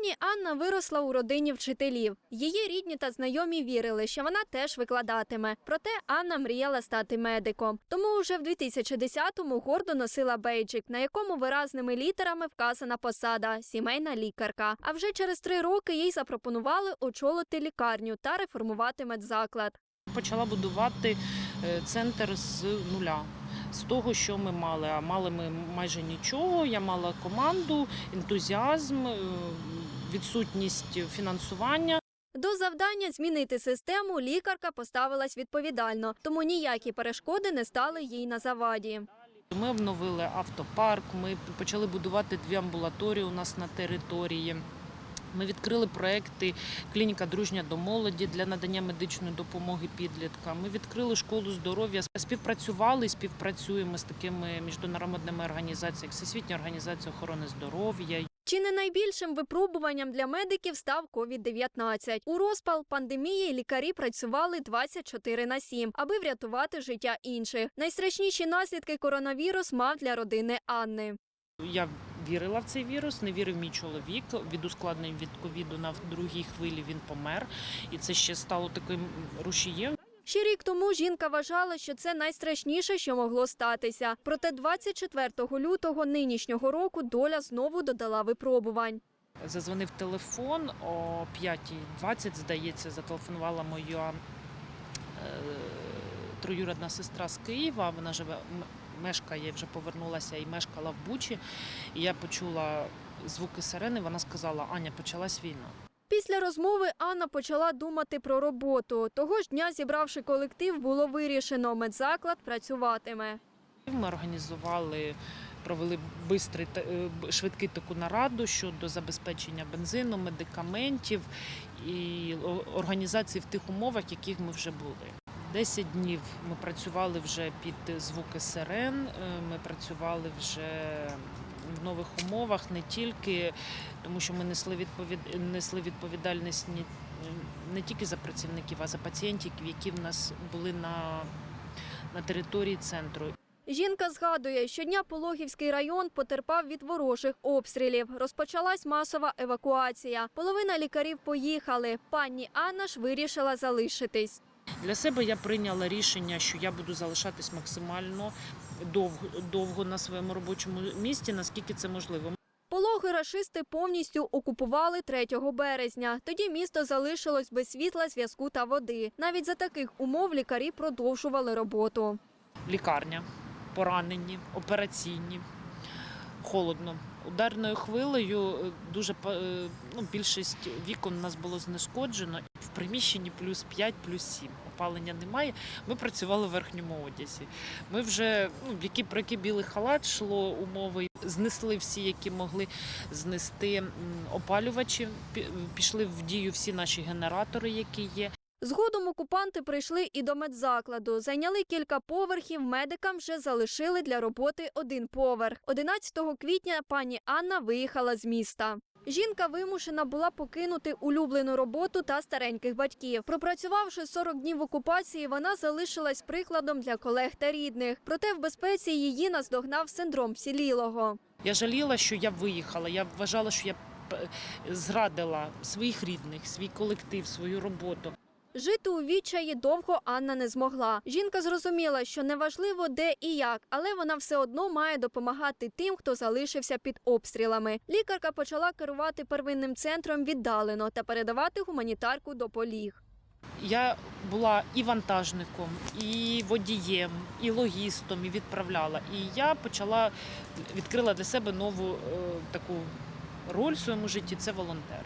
Пані Анна виросла у родині вчителів. Її рідні та знайомі вірили, що вона теж викладатиме. Проте Анна мріяла стати медиком. Тому вже в 2010-му гордо носила бейджик, на якому виразними літерами вказана посада сімейна лікарка. А вже через три роки їй запропонували очолити лікарню та реформувати медзаклад. Почала будувати центр з нуля. З того, що ми мали, а мали ми майже нічого. Я мала команду, ентузіазм, е, відсутність фінансування. До завдання змінити систему лікарка поставилась відповідально, тому ніякі перешкоди не стали їй на заваді. Ми обновили автопарк, ми почали будувати дві амбулаторії у нас на території. Ми відкрили проекти клініка дружня до молоді для надання медичної допомоги підліткам. Ми відкрили школу здоров'я. Співпрацювали і співпрацюємо з такими міжнародними організаціями, як Всесвітня організація охорони здоров'я, Чи не найбільшим випробуванням для медиків став COVID-19? У розпал пандемії лікарі працювали 24 на 7, аби врятувати життя інших. Найстрашніші наслідки коронавірус мав для родини Анни. Я вірила в цей вірус, не вірив мій чоловік. Від ускладнень від ковіду на другій хвилі він помер, і це ще стало таким рушієм. Ще рік тому жінка вважала, що це найстрашніше, що могло статися. Проте 24 лютого нинішнього року доля знову додала випробувань. Зазвонив телефон о 5.20, здається, зателефонувала моя е, сестра з Києва. Вона живе мешкає, вже повернулася і мешкала в Бучі. І я почула звуки сирени. Вона сказала: Аня, почалась війна. Після розмови Анна почала думати про роботу. Того ж дня, зібравши колектив, було вирішено, медзаклад працюватиме. Ми організували, провели бистрий, е, швидкий таку нараду щодо забезпечення бензину, медикаментів і організації в тих умовах, в яких ми вже були. Десять днів ми працювали вже під звуки сирен. е, Ми працювали вже в нових умовах, не тільки тому, що ми несли відповід... несли відповідальність не тільки за працівників, а за пацієнтів, які в нас були на, на території центру. Жінка згадує, щодня Пологівський район потерпав від ворожих обстрілів. Розпочалась масова евакуація. Половина лікарів поїхали. Пані Анна ж вирішила залишитись. Для себе я прийняла рішення, що я буду залишатись максимально довго, довго на своєму робочому місці, наскільки це можливо. Пологи рашисти повністю окупували 3 березня. Тоді місто залишилось без світла, зв'язку та води. Навіть за таких умов лікарі продовжували роботу. Лікарня, поранені, операційні, холодно. Ударною хвилею е, дуже е, ну, більшість вікон у нас було знешкоджено. Приміщенні плюс 5, плюс 7. Опалення немає. Ми працювали в верхньому одязі. Ми вже ну, які про який білий халат йшло умови. Знесли всі, які могли знести опалювачі. Пішли в дію всі наші генератори, які є. Згодом окупанти прийшли і до медзакладу. Зайняли кілька поверхів. Медикам вже залишили для роботи один поверх. 11 квітня пані Анна виїхала з міста. Жінка вимушена була покинути улюблену роботу та стареньких батьків. Пропрацювавши 40 днів в окупації, вона залишилась прикладом для колег та рідних. Проте в безпеці її наздогнав синдром сілілого. Я жаліла, що я виїхала. Я вважала, що я зрадила своїх рідних, свій колектив, свою роботу. Жити у відчаї довго Анна не змогла. Жінка зрозуміла, що неважливо де і як, але вона все одно має допомагати тим, хто залишився під обстрілами. Лікарка почала керувати первинним центром віддалено та передавати гуманітарку до поліг. Я була і вантажником, і водієм, і логістом, і відправляла. І я почала відкрила для себе нову е, таку роль в своєму житті це волонтер.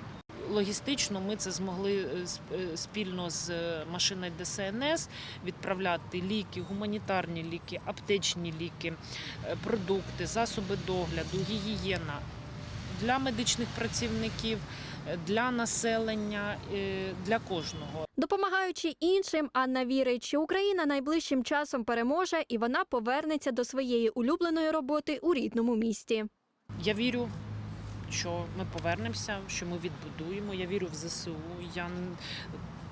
Логістично ми це змогли е, е, спільно з е, машиною ДСНС відправляти ліки, гуманітарні ліки, аптечні ліки, продукти, засоби догляду, гігієна для медичних працівників, для населення, для кожного. Допомагаючи іншим, Анна вірить, що Україна найближчим часом переможе і вона повернеться до своєї улюбленої роботи у рідному місті. Я вірю, що ми повернемося, що ми відбудуємо. Я вірю в ЗСУ. Я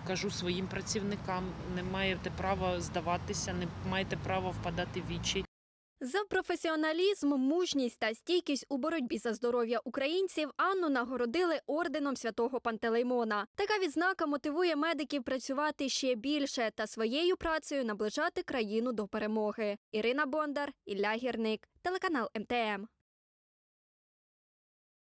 кажу своїм працівникам: не маєте права здаватися, не маєте права впадати в відчай. За професіоналізм, мужність та стійкість у боротьбі за здоров'я українців Анну нагородили орденом святого Пантелеймона. Така відзнака мотивує медиків працювати ще більше та своєю працею наближати країну до перемоги. Ірина Бондар, Ілля Гірник, телеканал МТМ.